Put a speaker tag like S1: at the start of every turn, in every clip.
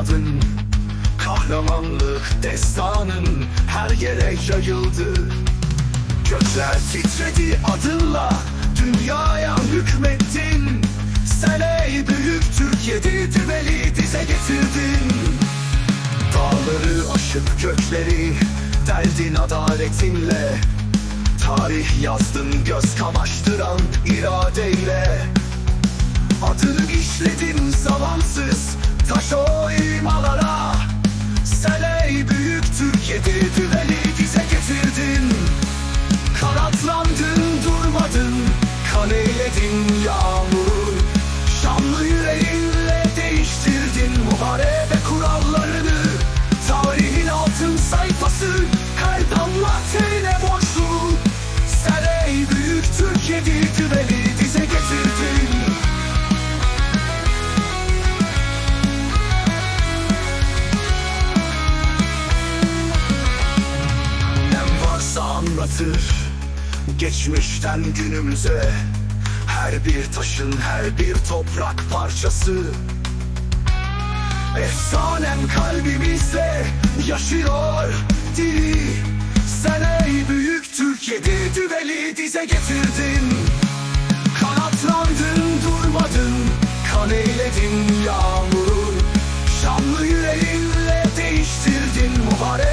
S1: aldın Kahramanlık destanın her yere yayıldı. Gökler titredi adınla Dünyaya hükmettin. Sen ey büyük Türk yedi düveli dize getirdin. Dağları aşıp gökleri Deldin adaletinle. Tarih yazdın göz kamaştıran iradeyle Adını işledin zalansız Taş o imalara. Sen büyük Türkiye'de düveli dize getirdin. Kanatlandın durmadın Kan eyledin yağmur. Şanlı yüreğinle değiştirdin Muharebe kurallarını. Tarihin altın sayfası Her damla terine borçlu Sen büyük Türkiye'de düveli anlatır Geçmişten günümüze. Her bir taşın her bir toprak parçası. Efsanem kalbimizde yaşıyor diri Sen ey büyük Türkiye'de düveli dize getirdin. Kanatlandın durmadın Kan eyledin yağmuru. Şanlı yüreğinle değiştirdin Muharebe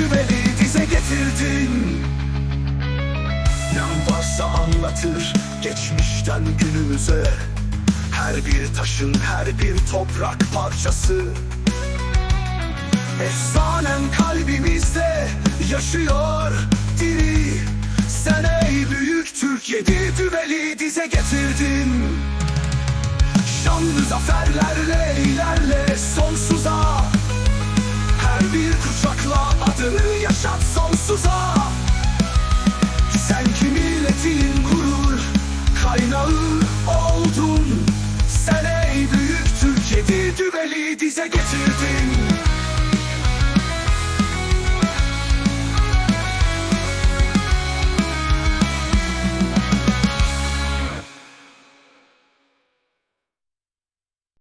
S1: Düveli dize getirdin. Ne varsa anlatır geçmişten günümüze. Her bir taşın her bir toprak parçası. Efsanen kalbimizde yaşıyor diri. Sen ey büyük Türkiye'de düveli dize getirdin. Şanlı zaferlerle ilerle sonsuza Her bir kuşakla adını yaşat sonsuza. Sen ki milletin gurur kaynağı oldun? Sen ey büyük Türkiye'de düveli dize getirdin